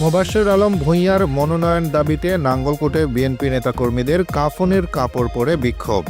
মোবাশ্বের আলম ভূঁইয়ার মনোনয়ন দাবিতে নাঙ্গলকোটে বিএনপি নেতাকর্মীদের কাফনের কাপড় পরে বিক্ষোভ।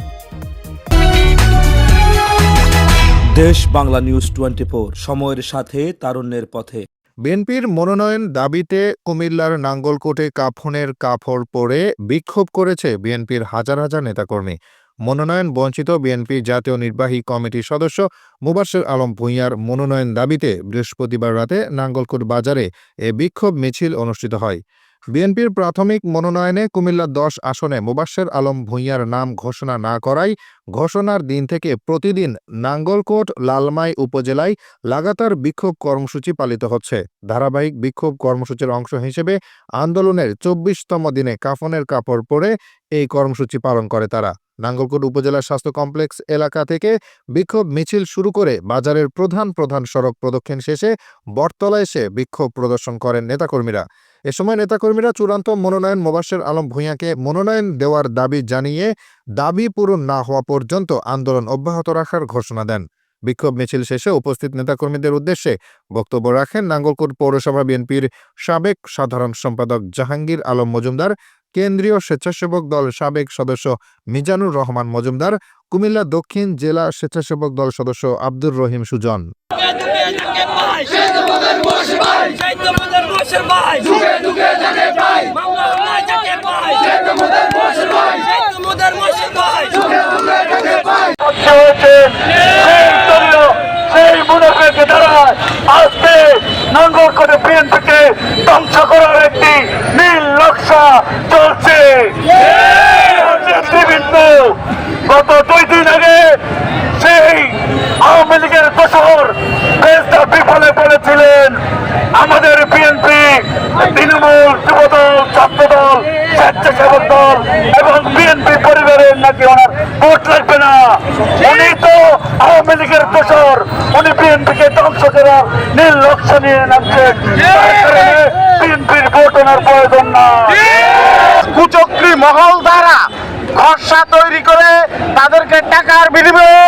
দেশ বাংলা নিউজ টোয়েন্টি সময়ের সাথে তারুণ্যের পথে। বিএনপির মনোনয়ন দাবিতে কুমিল্লার নাঙ্গলকোটে কাফনের কাপড় পরে বিক্ষোভ করেছে বিএনপির হাজার হাজার নেতাকর্মী। মনোনয়ন বঞ্চিত বিএনপি জাতীয় নির্বাহী কমিটির সদস্য মুবাশ্বের আলম ভূঁইয়ার মনোনয়ন দাবিতে বৃহস্পতিবার রাতে নাঙ্গলকোট বাজারে এ বিক্ষোভ মিছিল অনুষ্ঠিত হয়। বিএনপির প্রাথমিক মনোনয়নে কুমিল্লা দশ আসনে মুবাশ্বের আলম ভূঁইয়ার নাম ঘোষণা না করায় ঘোষণার দিন থেকে প্রতিদিন নাঙ্গলকোট, লালমাই উপজেলায় লাগাতার বিক্ষোভ কর্মসূচি পালিত হচ্ছে। ধারাবাহিক বিক্ষোভ কর্মসূচির অংশ হিসেবে আন্দোলনের চব্বিশতম দিনে কাফনের কাপড় পরে এই কর্মসূচি পালন করে তারা। নাঙ্গলকোট উপজেলা স্বাস্থ্য কমপ্লেক্স এলাকা থেকে বিক্ষোভ মিছিল শুরু করে বাজারের প্রধান প্রধান সড়ক প্রদক্ষিণ শেষে বটতলা এসে বিক্ষোভ প্রদর্শন করেন নেতাকর্মীরা। এ সময় নেতাকর্মীরা চূড়ান্ত মনোনয়ন মোবাশ্বের আলম ভূঁইয়াকে মনোনয়ন দেওয়ার দাবি জানিয়ে দাবি পূরণ না হওয়া পর্যন্ত আন্দোলন অব্যাহত রাখার ঘোষণা দেন। বিক্ষোভ মিছিল শেষে উপস্থিত নেতাকর্মীদের উদ্দেশ্যে বক্তব্য রাখেন নাঙ্গলকোট পৌরসভা বিএনপির সাবেক সাধারণ সম্পাদক জাহাঙ্গীর আলম মজুমদার কেন্দ্রীয় স্বেচ্ছাসেবক দল সাবেক সদস্য মিজানুর রহমান মজুমদার, কুমিল্লা দক্ষিণ জেলা স্বেচ্ছাসেবক দল সদস্য আব্দুর রহিম সুজন। সেই মুনাফেকে আজকে নঙ্গল করে বিএনপিকে ধ্বংস করার একটি নীল নকশা চলছে। গত দুই দিন আগে সেই আওয়ামী লীগের দোসর দেশটা বিফলে পড়েছিলেন। আমাদের বিএনপি, তৃণমূল, যুবদল, ছাত্রদল স্বেচ্ছাসেবক তো আওয়ামী লীগের উনি বিএনপিকে ধ্বংস করার নিয়ে নামছেন বিএনপির ভোট ওনার প্রয়োজন না। কুচক্রি মহল দ্বারা খসড়া তৈরি করে তাদেরকে টাকার বিনিময়ে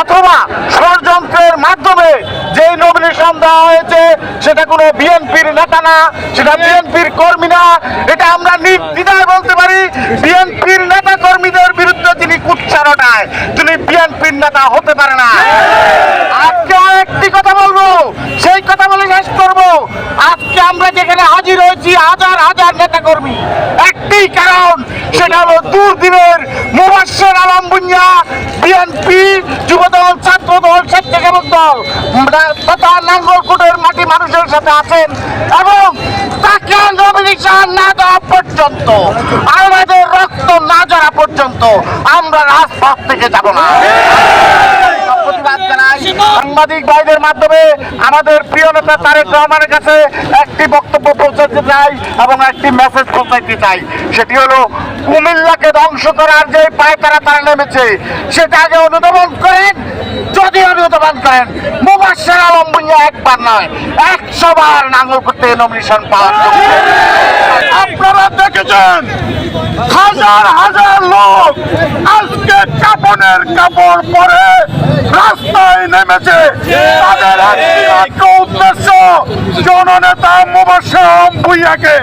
অথবা ষড়যন্ত্রের মাধ্যমে যেই নমিনেশন দেওয়া হয়েছে, সেটা কোনো বিএনপির নেতা না, সেটা বিএনপির কর্মী না। এটা আমরা নির্দ্বিধায় বলতে পারি, বিএনপির নেতা কর্মীদের বিরুদ্ধে তিনি কুচ্ছা তিনি বিএনপির নেতা হতে পারে না। আজকে একটি কথা বলব, সেই কথা বলে শেষ করব। আজকে আমরা যেখানে হাজির হয়েছি, হাজার হাজার নেতা সেটা হলো দুর্দিনের মুবাসের আলম বুঞ্জা বিএনপি যুবদল, ছাত্রদল, স্বেচ্ছাসেবক দল। তথা নাঙ্গলকোটের মাটি মানুষের সাথে আছেন এবং তাকে নমিনেশন না দেওয়া পর্যন্ত, আমাদের রক্ত না জড়া পর্যন্ত আমরা রাজপথ থেকে যাব না। সাংবাদিক ভাইদের মাধ্যমে আমাদের প্রিয় নেতা তারেক রহমানের কাছে একটি বক্তব্য পৌঁছাতে চাই এবং একটি মেসেজ পৌঁছাইতে চাই। সেটি হলো, কুমিল্লাকে ধ্বংস করার যে পায়তারা তারা নেমেছে, সেটা আগে অনুধাবন করেন, যদি অনুধাবন করেন মুবাসের আলম ভুঁইয়া একবার নয়, একশো বার নাঙ্গল করতে নমিনেশন পাওয়ার আপনারা দেখেছেন, হাজার হাজার লোক কাপনের কাপড় পরে রাস্তায় নেমেছে। তাদের একটিমাত্র উদ্দেশ্য, জননেতা মুবাসম ভুইয়াকে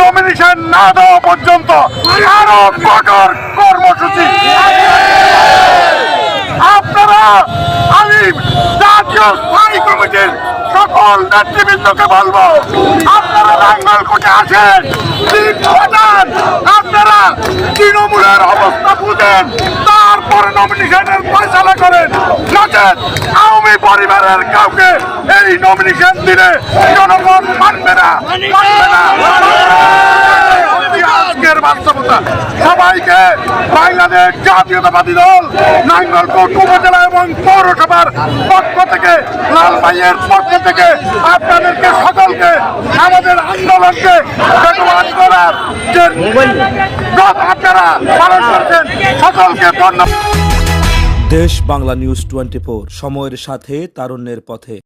নমিনেশন না দেওয়া পর্যন্ত আরও কঠোর কর্মসূচি আপনারা আমি জাতীয় স্থায়ী কমিটির সকল নেতৃবৃন্দকে বলব, আপনারা নাঙ্গল কোটে আছেন সিট বাজান আপনারা তৃণমূলের অবস্থা বুঝেন তারপরে নমিনেশনের ফয়সালা করেন। নচেত আওয়ামী পরিবারের কাউকে এই নমিনেশন দিলে জনগণ মানবে না মানবে না। আজকের বাস্তবতা। সবাইকে বাংলাদেশ জাতীয়তাবাদী দল নাঙ্গলকোট উপজেলা এবং পৌরসভার পক্ষ থেকে লালবাইয়ের পক্ষ থেকে আপনাদেরকে সকলকে আমাদের আন্দোলনকে করার যে আপনারা পালন করছেন। সকলকে ধন্যবাদ। দেশ বাংলা নিউজ টোয়েন্টি সময়ের সাথে তারুণ্যের পথে।